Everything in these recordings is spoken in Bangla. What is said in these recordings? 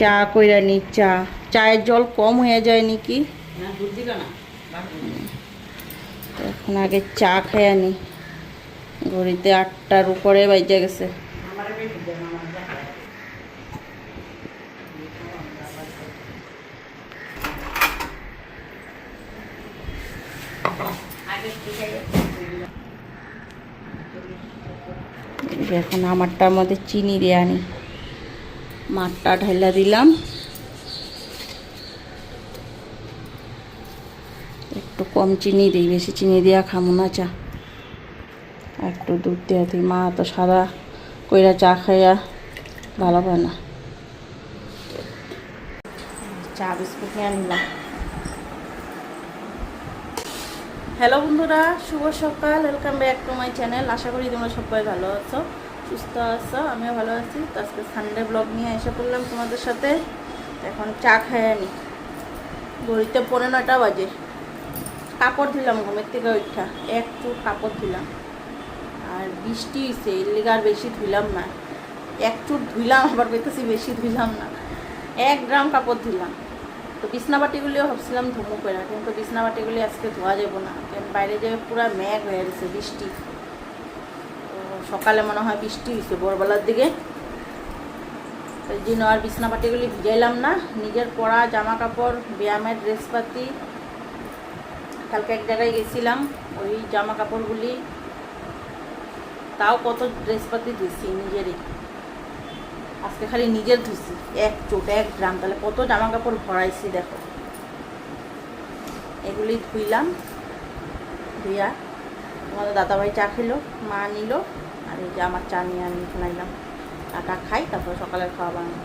চা কইরা নি চা। চায়ের জল কম হয়ে যায় নাকি? এখন আগে চা খেয়ে নি। ঘড়িতে আটটার উপরে বাজে গেছে। এখন আমারটার মধ্যে চিনি দিয়ে আনি। মাঠটা ঢাইলা দিলাম। একটু কম চিনি দিই, বেশি চিনি দিয়া খামো না চা। একটু দুধ দিয়া দিই। মা তো সাদা কইরা চা খাইয়া ভালো পায় না। চা বিস্কুট নিয়ে নিলাম হ্যালো বন্ধুরা, শুভ সকাল। Welcome back to my channel আশা করি তোমরা সবাই ভালো আছো। সুস্থ আছো? আমিও ভালো আছি। তো আজকে সানডে ব্লগ নিয়ে এসে পড়লাম তোমাদের সাথে। এখন চা খাইয়া নি। ঘড়িতে পনেরো নটা বাজে। কাপড় দিলাম ঘুমের থেকে ওইটা এক কাপড় দিলাম আর বৃষ্টি হয়েছে এর বেশি ধুইলাম না। এক চুট ধুইলাম, আবার কইতেছি বেশি ধুইলাম না। এক গ্রাম কাপড় ধুইলাম। তো বিছনাবাটিগুলিও ভাবছিলাম ধুমু করে কিন্তু বিছনাবাটিগুলি আজকে ধোয়া যাব না। কারণ বাইরে যে পুরো মেঘ হয়ে গেছে, বৃষ্টি। সকালে মনে হয় বৃষ্টি হয়েছে ভোরবেলার দিকে। জন্য আর বিছনাপাটিগুলি ভিজাইলাম না। নিজের পরা জামা কাপড় ব্যায়ামের ড্রেসপাতি, কালকে এক জায়গায় গেছিলাম, ওই জামা কাপড়গুলি তাও কত ড্রেসপাতি ধুইছি নিজেরই। আজকে খালি নিজের ধুইছি, এক চোট, এক ড্রাম তাহলে কত জামা কাপড় ভরাইছি দেখো। এগুলি ধুইলাম, ধুইয়া তোমাদের দাদাভাই চা খেলো, মা নিল। এই যে আমার চা নিয়ে আমি বানাইলাম চাটা খাই, তারপর সকালের খাওয়া বানাই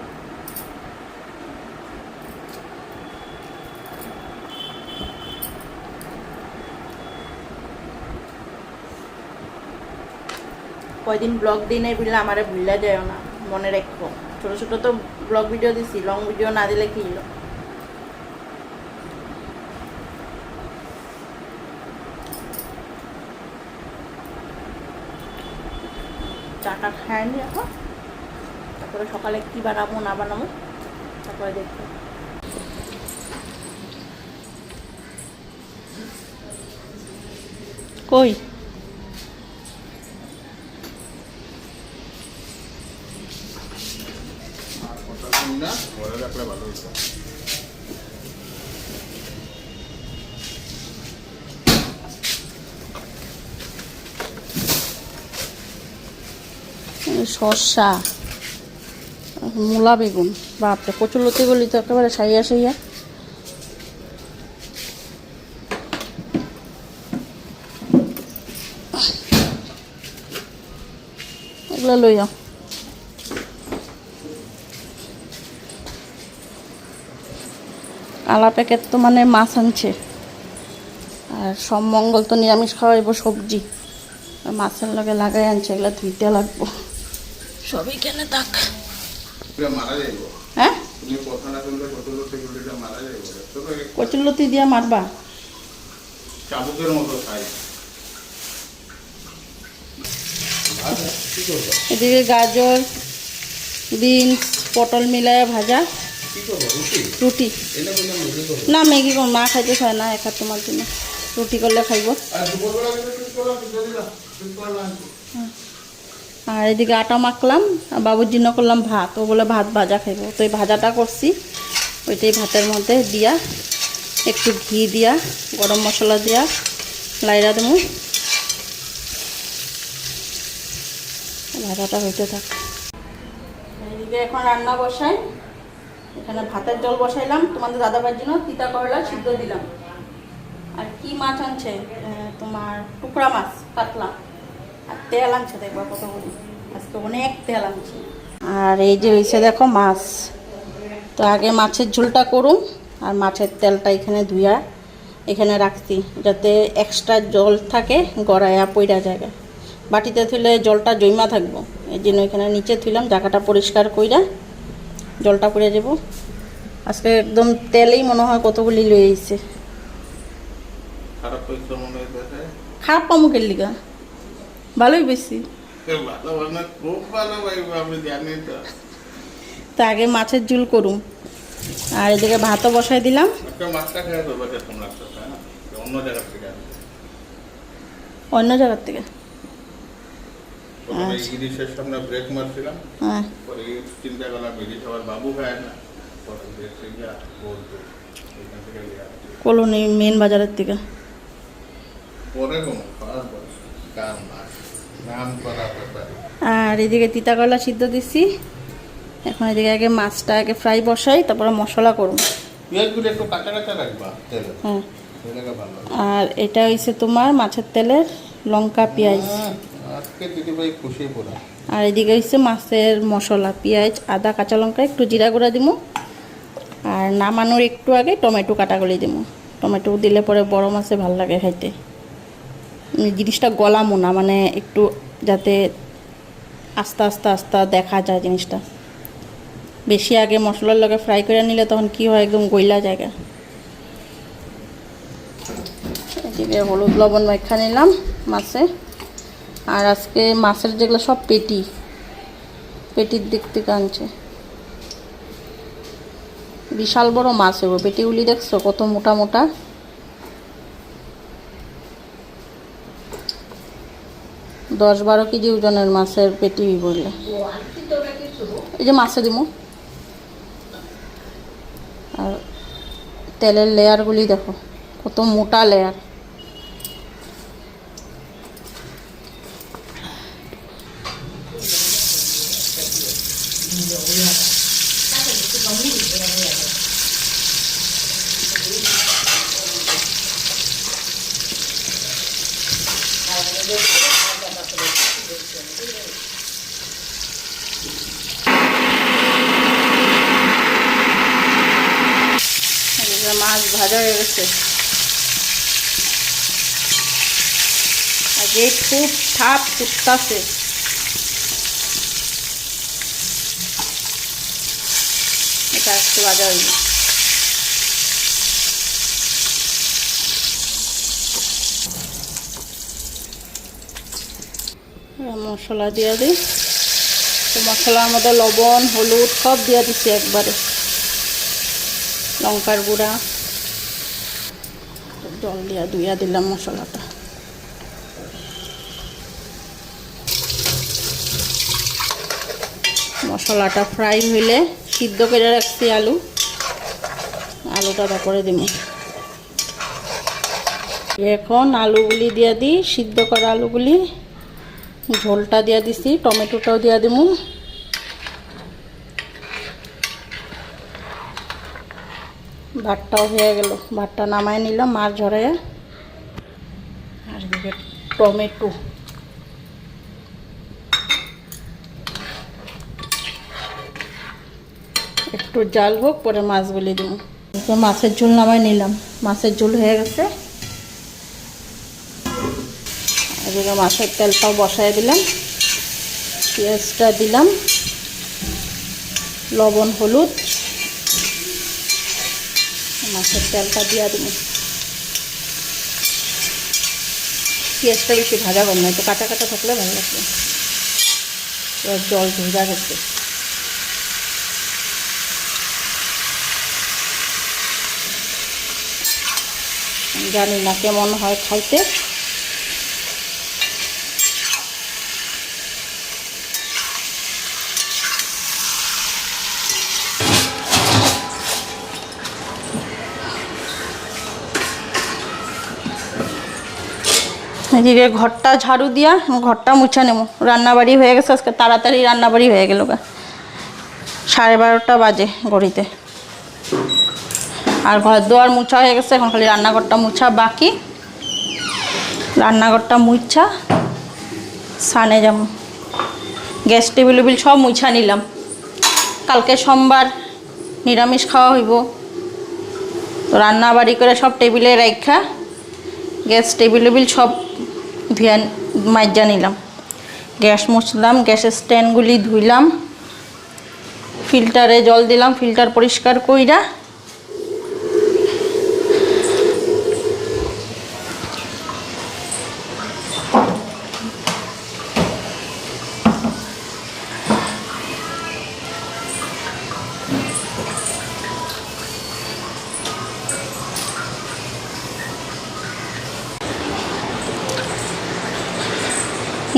কয়দিন ব্লগ দিনে বিলে আমারে ভুললে যায় না, মনে রাখব ছোট ছোট তো ব্লগ ভিডিও দিছি লং ভিডিও না দিলে কি হলো খায় এখন। তারপরে সকালে কি বানাবো না বানাবো তারপরে দেখব। কই? না ভালো শসা, মূলা বেগুন। বাপরে কচুর লতিগুলি তো একেবারে সাইয়া সাইয়া। এগুলো লই যাও আলা প্যাকেট তো মানে মাছ আনছে। আর সব মঙ্গল তো নিরামিষ খাওয়াইব সবজি। মাছের লগে লাগাই আনছে, এগুলো ধুইতে লাগবো। সবই কেনে থাক এটা মারা যাইব। হ্যাঁ কচুরলতি দিয়া মারবা। চাবুকের মতো খাই। এদিকে গাজর বিনস পটল মিলায় ভাজা। রুটি? না ম্যাগি কর মা খাইতে চায় না একা তোমার জন্য। রুটি করলে খাইব। আর এদিকে আটা মাখলাম, আর বাবুর জন্য করলাম ভাত। ও বলে ভাত ভাজা খাইব। তো এই ভাজাটা করছি। ওইটাই ভাতের মধ্যে দিয়া, একটু ঘি দিয়া, গরম মশলা দিয়া, লাইরা দেবো। ভাজাটা হইতে থাক। এদিকে এখন রান্না বসাই। এখানে ভাতের জল বসাইলাম। তোমাদের দাদাবার জন্য তিতা করলা সিদ্ধ দিলাম। আর কি মাছ আনছে? তোমার টুকরা মাছ কাতলা আর তেল আনছে দেখবা কতগুলি আজকে অনেক তেল আনছে। আর এই যে হয়েছে দেখো মাছ। তো আগে মাছের ঝোলটা করুন আর মাছের তেলটা এখানে ধুইয়া এখানে রাখছি যাতে এক্সট্রা জল থাকে গড়াইয়া পইরা জায়গা বাটিতে থুলে জলটা জমা থাকব। এই জন্য এখানে নিচে থুইলাম জায়গাটা পরিষ্কার কইরা জলটা পড়ে যাব আজকে একদম তেলেই মনে হয় কতগুলি লয়ে আইছে মনে খারাপ পামুকের লিগা? ভালোই বেশি। তো আগে মাছের ঝুল করুম আর এদিকে ভাতও বসাই দিলাম। অন্য জায়গার থেকে। আচ্ছা। সামনে ব্রেক মারছিলাম। হ্যাঁ। পরে চিন্তা করলাম ইলিশ আবার বাবু খায় না। পরে দেখছি বলতো। কলোনি মেন বাজারের থেকে। পরে কোনো করা আর এদিকে তিতা করলা সিদ্ধ দিছি। এখন এদিকে আগে মাছটা আগে ফ্রাই বসাই তারপরে মশলা করুন হ্যাঁ। আর এটা হইছে তোমার মাছের তেলের লঙ্কা পেঁয়াজ। পুরা। আর এদিকে হচ্ছে মাছের মশলা পেঁয়াজ আদা কাঁচা লঙ্কা একটু জিরা গুঁড়া দিমু। আর নামানোর একটু আগে টমেটো কাটা গলি দিমু। টমেটো দিলে পরে বড় মাছে ভালো লাগে খাইতে। জিনিসটা গলামো না মানে একটু যাতে আস্তে আস্তে আস্তে দেখা যায় জিনিসটা। বেশি আগে মশলার লগে ফ্রাই করে নিলে তখন কি হয়, একদম গইলা জায়গা। এদিকে হলুদ লবণ মাখা নিলাম মাছে। আর আজকে মাছের যেগুলো সব পেটি, পেটির দিক থেকে আনছে। বিশাল বড় মাছ হবে পেটিগুলি দেখছ? কত মোটা মোটা। দশ বারো কেজি ওজনের মাছের পেটি বললে। এই যে মাছে দিব আর তেলের লেয়ারগুলি দেখো, কত মোটা লেয়ার। এদিকে মাছ ভাজা হয়ে আর যে খুব ঠাপ ফুটতাছে। এটা একটু ভাজা এবার মশলা দিয়ে দিই। তো মশলার মধ্যে লবণ, হলুদ সব দিয়ে দিচ্ছি একবারে। লঙ্কার গুঁড়া। জল দিয়া ধুইয়া দিলাম মশলাটা। মশলাটা ফ্রাই হইলে সিদ্ধ করে রাখছি আলু। আলুটা তারপরে দিব এখন আলুগুলি দিয়া দিই, সিদ্ধ করা আলুগুলি। ঝোলটা দিয়া দিছি, টমেটোটাও দিয়া দিমু। ভাতটাও হয়ে গেল। ভাতটা নামায় নিলাম, মাছ ঝরাইয়া আর টমেটো। একটু জাল হোক, পরে মাছগুলি দিব। তো মাছের ঝোল নামাই নিলাম। মাছের ঝোল হয়ে গেছে। এদিকে মাছের তেলটাও বসাই দিলাম। পেঁয়াজটা দিলাম। লবণ, হলুদ। মাছের তেলটা দিয়ে দেবো। পেঁয়াজটা বেশি ভাজা করব না, একটু কাঁচা কাঁচা থাকলে ভালো লাগবে। এবার জল ভেজা করছে জানি না কেমন হয় খাইতে। এদিকে ঘরটা ঝাড়ু দিয়া ঘরটা মুছা নেব। রান্নাবাড়ি হয়ে গেছে আজকে, তাড়াতাড়ি রান্নাবাড়ি হয়ে গেল গা। সাড়ে বারোটা বাজে ঘড়িতে। আর ঘর দুয়ার মুছা হয়ে গেছে, এখন খালি রান্নাঘরটা মুছা বাকি। রান্নাঘরটা মুছা, সানে যাব। গ্যাস টেবিল উবিল সব মুছা নিলাম। কালকে সোমবার নিরামিষ খাওয়া হইব। রান্না বাড়ি করে সব টেবিলে রাখা গ্যাস টেবিল উবিল সব ধুয়া মাজা নিলাম। গ্যাস মুছলাম গ্যাসের স্ট্যান্ডগুলি ধুইলাম। ফিল্টারে জল দিলাম ফিল্টার পরিষ্কার কইরা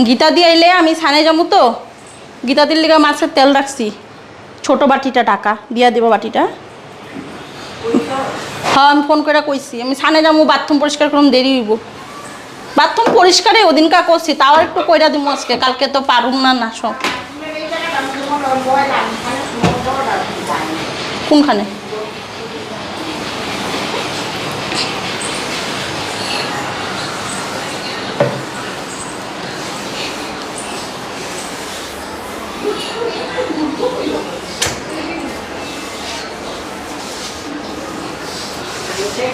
গীতা দিয়ে এলে আমি ছানে যাব তো। গীতা দির লিগে মাছের তেল রাখছি। ছোট বাটিটা টাকা, দিয়া দিব বাটিটা। হ্যাঁ আমি ফোন করে কইছি, আমি সানে যাব বাথরুম পরিষ্কার করুন, দেরি হইব। বাথরুম পরিষ্কারে ওদিনকা করছি, তাও একটু কইরা দিব আজকে, কালকে তো পারুম না না, সব। কোনখানে? So, and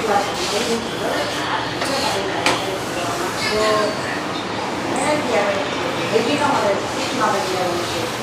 yeah, maybe some other, some other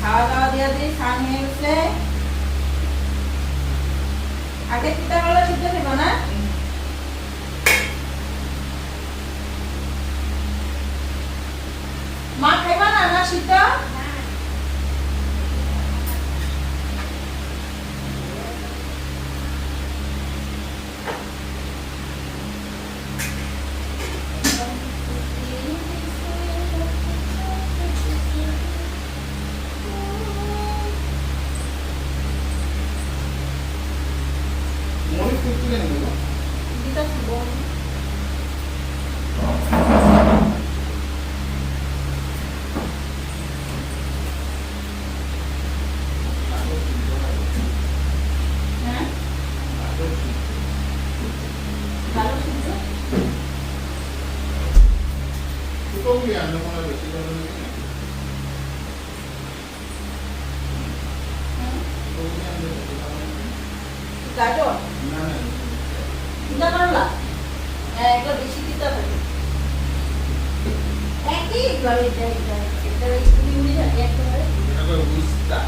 খাওয়া দাওয়া দিয়ে দিয়ে স্নান হয়ে গেছে। আগে চিতাগুলো সিদ্ধ ছিল না? মা খাইবা না না সিদ্ধ? মনে করতে কেন বলো দিতেছি বোন হ্যাঁ ভালো সিদ্ধ ছোটো গুলি আনলে মনে হয় বেশি ভালো লাগে না ছোটো গুলি আনলে বেশি ভালো লাগে না। গাজর না না চিন্তা করলা হ্যাঁ এগুলো বেশি দিতে থাকে একই ভাবে এটা এটা এটা স্কুলি উড়ি থাকে একেবারে এটা করে বুঝতা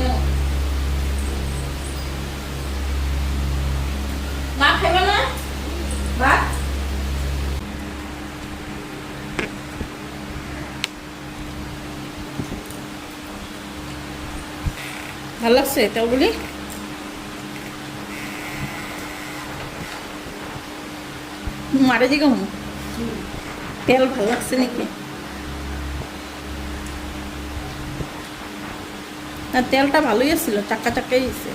এটা ভালো লাগছে? তেল বলি। মারে দিকে হুম তেল ভালো লাগছে নাকি? না, তেলটা ভালোই ছিল চাক্কা চাক্কাই দিছে।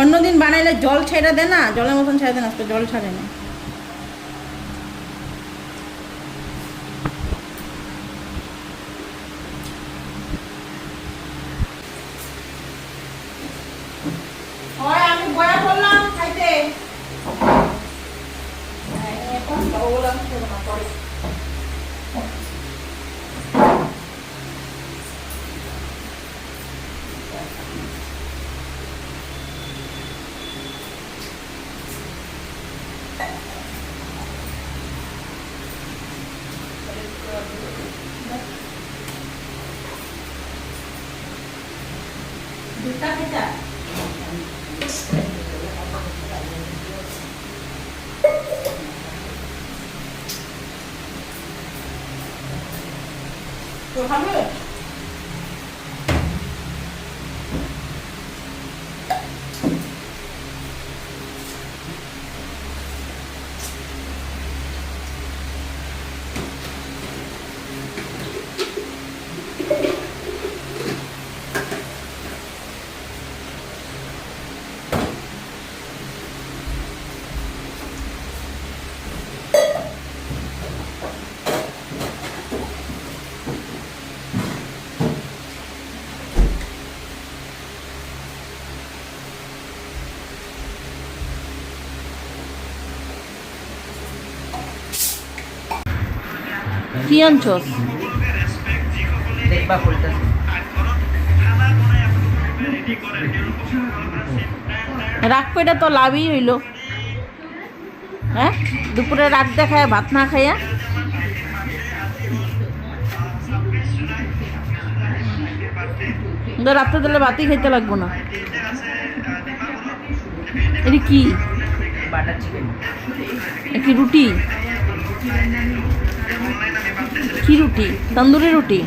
অন্যদিন বানাইলে জল ছেড়ে দে না, জলের মতন ছেড়ে দেন আজকে জল ছাড়ে না। Hamlet. কি আনছস রাখব এটা তো লাভই হইল হ্যাঁ দুপুরে রাত দেখায় ভাত না খাইয়া রাত্রে দিলে ভাতই খাইতে লাগবো না এটা কি বাটার চিকেন এ কি রুটি কি রুটি? তন্দুরি রুটি?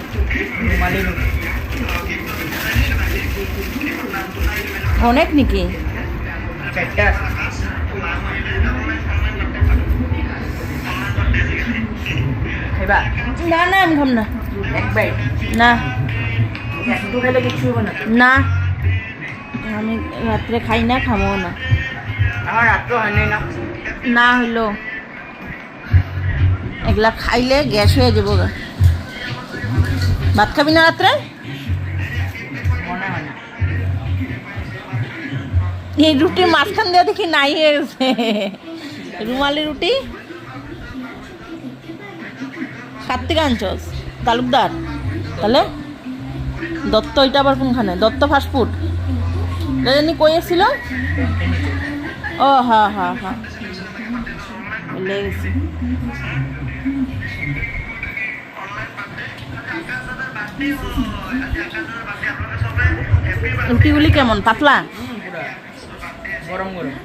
অনেক নাকি? না না আমি খাম না। না। না। আমি রাত্রে খাই না খামো না। না। হইল এগুলা খাইলে গ্যাস হয়ে যাব ভাত খাবি না রাত্রে? এই রুটি মাঝখান দিয়ে দেখি নাই হয়ে গেছে। রুমালি রুটি? কার্তিক আনছস তালুকদার? তাহলে? দত্ত এটা আবার কোনখানে? দত্ত ফাস্টফুড জানি কই এসেছিল ও হ্যাঁ হ্যাঁ হ্যাঁ ভুলে রুটিগুলি কেমন পাতলা হুম পুরা গরম গরম